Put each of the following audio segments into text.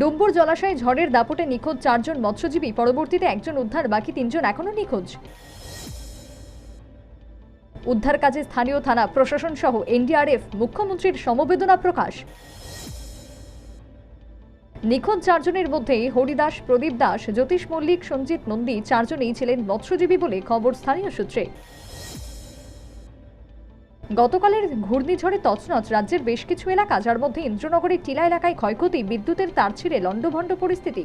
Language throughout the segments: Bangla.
ডুম্বুর জলাশয়ে ঝড়ের দাপটে নিখোঁজ চারজন মৎস্যজীবী। পরবর্তীতে একজন উদ্ধার, বাকি তিনজন এখনও নিখোঁজ। উদ্ধার কাজে স্থানীয় থানা, প্রশাসন সহ এনডিআরএফ, মুখ্যমন্ত্রীর সমবেদনা প্রকাশ। নিখোঁজ চারজনের মধ্যে হরিদাস, প্রদীপ দাস, জ্যোতিষ মল্লিক, সঞ্জিত নন্দী, চারজনেই ছিলেন মৎস্যজীবী বলে খবর স্থানীয় সূত্রে। গতকালের ঘূর্ণিঝড়ে তছনছ রাজ্যের বেশ কিছু এলাকা, যার মধ্যে ইন্দ্রনগরের টিলা এলাকায় ক্ষয়ক্ষতি, বিদ্যুতের তার ছিঁড়ে লণ্ডভণ্ড পরিস্থিতি।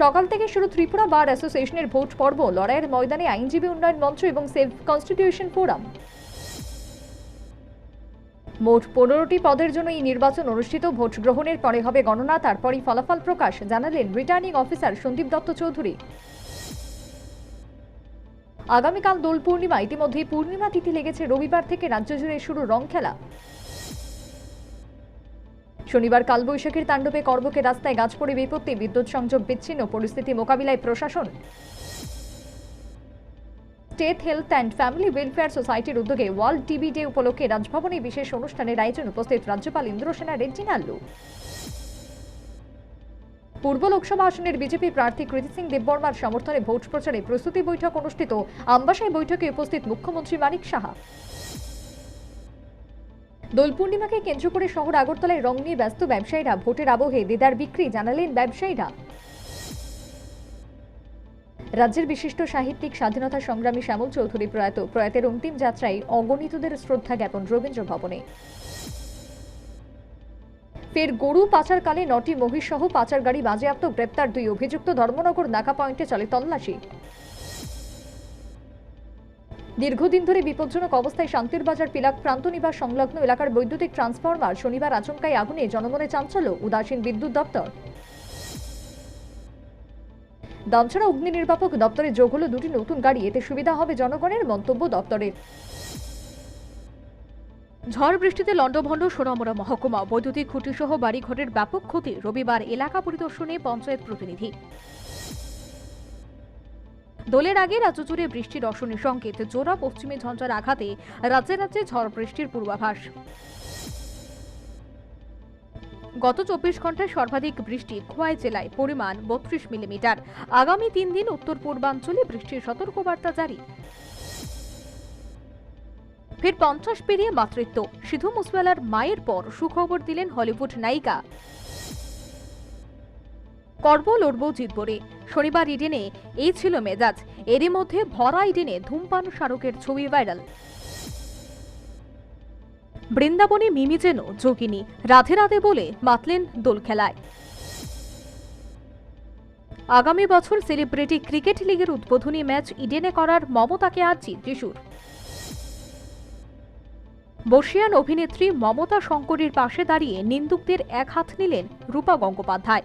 সকাল থেকে শুরু ত্রিপুরা বার অ্যাসোসিয়েশনের ভোট পর্ব, লড়াইয়ের ময়দানে আইনজীবী উন্নয়ন মঞ্চ এবং সেভ কনস্টিটিউশন ফোরাম। মোট পনেরোটি পদের জন্য এই নির্বাচন অনুষ্ঠিত, ভোট গ্রহণের পরে হবে গণনা, তারপরই ফলাফল প্রকাশ, জানালেন রিটার্নিং অফিসার সন্দীপ দত্ত চৌধুরী। আগামীকাল দোল পূর্ণিমা, ইতিমধ্যে পূর্ণিমা তিথি লেগেছে। রবিবার থেকে রাজ্য জুড়ে শুরু রং খেলা। শনিবার কালবৈশাখীর তাণ্ডবে করবকে রাস্তায় গাছ পড়ে বিপত্তি, বিদ্যুৎ সংযোগ বিচ্ছিন্ন, পরিস্থিতি মোকাবিলায় প্রশাসন। State health and family welfare সোসাইটির উদ্যোগে ওয়ার্ল্ড টিবি ডে উপলক্ষে রাজভবনে বিশেষ অনুষ্ঠানের আয়োজন উপস্থিত রাজ্যপাল ইন্দ্রসেনা রেড্ডি নাল্লু। পূর্ব লোকসভা আসনের বিজেপি প্রার্থী কৃতি সিং দেববর্মার সমর্থনে ভোট প্রচারে প্রস্তুতি বৈঠক অনুষ্ঠিত। আমবাসায় বৈঠকে উপস্থিত মুখ্যমন্ত্রী মানিক সাহা। দোল পূর্ণিমাকে কেন্দ্র করে শহর আগরতলায় রং নিয়ে ব্যস্ত ব্যবসায়ীরা ভোটের আবহে দেদার বিক্রি জানালেন ব্যবসায়ীরা। রাজ্যের বিশিষ্ট সাহিত্যিক, স্বাধীনতা সংগ্রামী শ্যামল চৌধুরী প্রয়াত প্রয়াতের অন্তিম যাত্রায় অগণিতদের শ্রদ্ধা জ্ঞাপন রবীন্দ্র ভবনে। ফের গরু পাচারকালে নটি মহিষ সহ পাচার গাড়ি বাজেয়াপ্ত, গ্রেপ্তার দুই অভিযুক্ত ধর্মনগর নাকা পয়েন্টে চলে তল্লাশি। দীর্ঘদিন ধরে বিপজ্জনক অবস্থায় শান্তির বাজার, পিলাক প্রান্ত নিবাস সংলগ্ন এলাকার বৈদ্যুতিক ট্রান্সফরমার শনিবার আচমকায় আগুনে জনমনে চাঞ্চল্য, উদাসীন বিদ্যুৎ দপ্তর। দামছড়া অগ্নি নির্বাপক দপ্তরে যোগ হলো দুটি নতুন গাড়ি, এতে সুবিধা হবে জনগণের মন্তব্য দপ্তরের। ঝড় বৃষ্টিতে লণ্ডভণ্ড সোনামুড়া মহকুমা। বৈদ্যুতিক খুঁটিসহ বাড়িঘরের ব্যাপক ক্ষতি। রবিবার এলাকা পরিদর্শনে পঞ্চায়েত প্রতিনিধি। দোলের আগে রাজ্য জুড়ে বৃষ্টির অশনি সংকেত জোড়া পশ্চিমী ঝঞ্ঝার আঘাতে রাজ্যে রাজ্যে ঝড় বৃষ্টির পূর্বাভাস। গত চব্বিশ ঘন্টায় সর্বাধিক বৃষ্টি খোয়াই জেলায় পরিমাণ বত্রিশ মিলিমিটার। আগামী তিন দিন উত্তর পূর্বাঞ্চলে বৃষ্টির সতর্কবার্তা জারি। ফের পঞ্চাশ পেরিয়ে মাতৃত্ব। সিধু মুসওয়ালার মায়ের পর সুখবর দিলেন হলিউড নায়িকা। করব লড়ব জিতব রে শনিবার ইডেনে এই ছিল মেজাজ। এরই মধ্যে ভরা ইডেনে ধূমপান স্মারকের ছবি ভাইরাল। বৃন্দাবনে মিমি যেন যোগিনী। রাধে রাধে বলে মাতলেন দোল খেলায়। আগামী বছর সেলিব্রিটি ক্রিকেট লিগের উদ্বোধনী ম্যাচ ইডেনে করার মমতাকে আর্জি যিশুর বর্ষিয়ান অভিনেত্রী মমতা শঙ্করের পাশে দাঁড়িয়ে নিন্দুকদের এক হাত নিলেন রূপা গঙ্গোপাধ্যায়।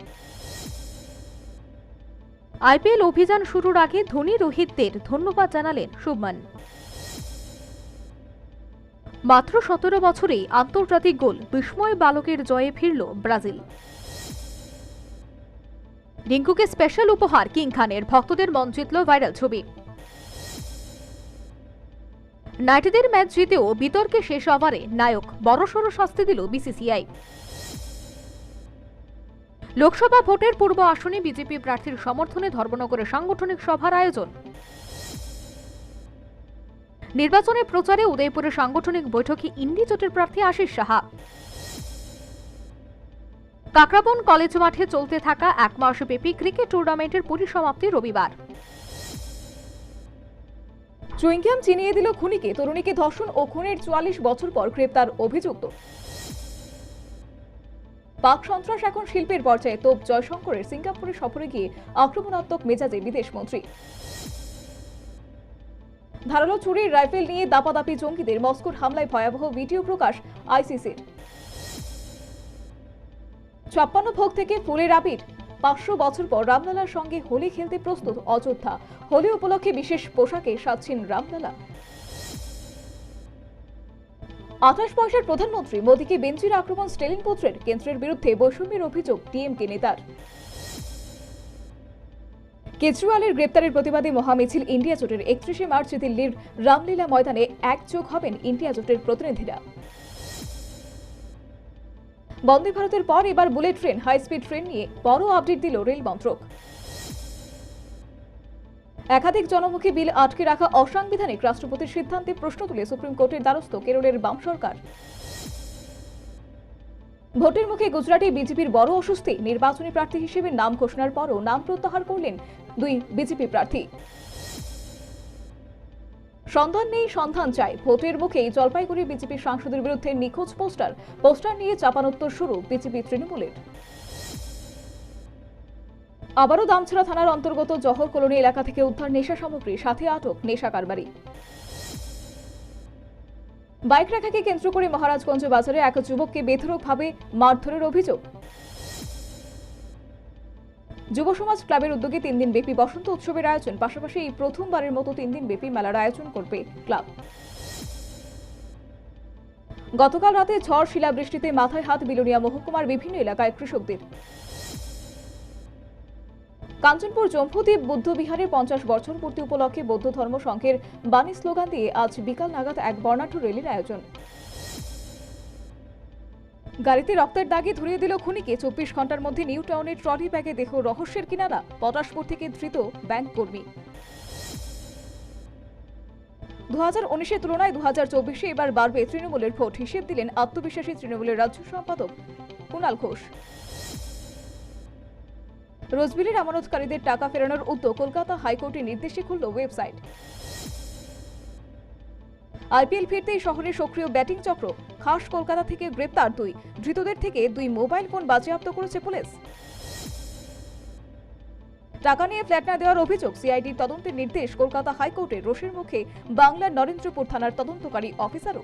আইপিএল অভিযান শুরুর আগে ধোনি রোহিতদের ধন্যবাদ জানালেন শুভমান। মাত্র সতেরো বছরেই আন্তর্জাতিক গোল বিস্ময় বালকের জয়ে ফিরল ব্রাজিল। রিঙ্কুকে স্পেশাল উপহার কিং খানের ভক্তদের মন জিতল ভাইরাল ছবি। নাইটেদের ম্যাচ জিতেও বিতর্কে শেষ ওভারে নায়ক বড়সড় শাস্তি দিল বিসিসিআই। লোকসভা ভোটের পূর্ব আসনে বিজেপি প্রার্থীর সমর্থনে ধর্মনগরে সাংগঠনিক সভার আয়োজন। নির্বাচনের প্রচারে উদয়পুরে সাংগঠনিক বৈঠকে ইন্ডি জোটের প্রার্থী আশিস সাহা। কাকরাবন কলেজ মাঠে চলতে থাকা এক মাসব্যাপী ক্রিকেট টুর্নামেন্টের পরিসমাপ্তি রবিবার। চুইংগাম চিনিয়ে দিল খুনিকে, তরুণীকে ধর্ষণ ও খুনের চুয়াল্লিশ বছর পর গ্রেপ্তার অভিযুক্ত। পাক সন্ত্রাস এখন শিল্পের পর্যায়ে, তোপ জয়শঙ্করের সিঙ্গাপুরে সফরে গিয়ে আক্রমণাত্মক মেজাজে বিদেশ মন্ত্রী। ধারালো চুরির রাইফেল নিয়ে দাপাদাপি জঙ্গিদের মস্কোর হামলায় ভয়াবহ ভিডিও প্রকাশ আইসিসির। ছাপ্পান্ন ভোগ থেকে ফুলের আবির পাঁচশো বছর পর রামলালার সঙ্গে হোলি খেলতে প্রস্তুত অযোধ্যা। হোলি উপলক্ষে বিশেষ পোশাকে সাজছেন রামলালা। আঠাশ পয়সার প্রধানমন্ত্রী মোদীকে বেঞ্চির আক্রমণ স্টেলিন পুত্রের কেন্দ্রের বিরুদ্ধে বৈষম্যের অভিযোগ ডিএমকে নেতার। কেজরিওয়ালের গ্রেপ্তারের প্রতিবাদে মহামিছিল ইন্ডিয়া জোটের একত্রিশে মার্চ দিল্লির রামলীলা ময়দানে একযোগ হবেন ইন্ডিয়া জোটের প্রতিনিধিরা। বন্দে ভারতের পর এবার bullet train high speed train নিয়ে বড় আপডেট দিল রেল মন্ত্রক। একাধিক জনমুখী বিল আটকে রাখা অসাংবিধানিক রাষ্ট্রপতির সিদ্ধান্তে প্রশ্ন তুলে সুপ্রিম কোর্টের দ্বারস্থ কেরলের বাম সরকার। ভোটের মুখে গুজরাটে বিজেপির বড় অস্বস্তি, নির্বাচনী প্রার্থী হিসেবে নাম ঘোষণার পরও নাম প্রত্যাহার করলেন দুই বিজেপি প্রার্থী। সন্ধান নেই, সন্ধান চাই। ভোটের মুখেই জলপাইগুড়ি বিজেপি সাংসদের বিরুদ্ধে নিখোঁজ পোস্টার। পোস্টার নিয়ে চাপানোত্তর শুরু বিজেপি তৃণমূলের। আবারও দামছড়া থানার অন্তর্গত জহর কলোনি এলাকা থেকে উদ্ধার নেশা সামগ্রী, সাথে আটক নেশা কারবারি। বাইক রাখাকে কেন্দ্র করে মহারাজগঞ্জ বাজারে এক যুবককে বেধরকভাবে মারধরের অভিযোগ। যুব সমাজ ক্লাবের উদ্যোগে তিন দিন ব্যাপী বসন্ত উৎসবের আয়োজন। পাশাপাশি এই প্রথমবারের মতো তিন দিন ব্যাপী মেলার আয়োজন করবে ক্লাব। গতকাল রাতে ঝড় শিলাবৃষ্টিতে মাথায় হাত বিলোনিয়া মহকুমার বিভিন্ন এলাকায় কৃষকদের। কাঞ্চনপুর জম্পুদ্বীপ বুদ্ধ বিহারের পঞ্চাশ বছর পূর্তি উপলক্ষে বৌদ্ধ ধর্ম সংঘের বাণী স্লোগান দিয়ে আজ বিকাল নাগাদ এক বর্ণাঢ্য র্যালির আয়োজন। গাড়িতে রক্তের দাগে ধরিয়ে দিল খুনিকে। চব্বিশ ঘণ্টার মধ্যে নিউ টাউনের ট্রলি ব্যাগে দেহ রহস্যের কিনারা, পটাশপুর থেকে ধৃত ব্যাংক কর্মী। দু হাজার উনিশের তুলনায় দু হাজার চব্বিশে এবার বাড়বে তৃণমূলের ভোট। হিসেব দিলেন আত্মবিশ্বাসী তৃণমূলের রাজ্য সম্পাদক কুণাল ঘোষ। রোজবিলির আমানতকারীদের টাকা ফেরানোর উদ্যোগ কলকাতা হাইকোর্টের নির্দেশে খুলল ওয়েবসাইট। আইপিএল ফিরতেই শহরে সক্রিয় ব্যাটিং চক্র, খাস কলকাতা থেকে গ্রেপ্তার দুই। ধৃতদের থেকে দুই মোবাইল ফোন বাজেয়াপ্ত করেছে পুলিশ। টাকা নিয়ে ফ্ল্যাট না দেওয়ার অভিযোগ সিআইডির তদন্তের নির্দেশ কলকাতা হাইকোর্টের রোষের মুখে বাংলার নরেন্দ্রপুর থানার তদন্তকারী অফিসারও।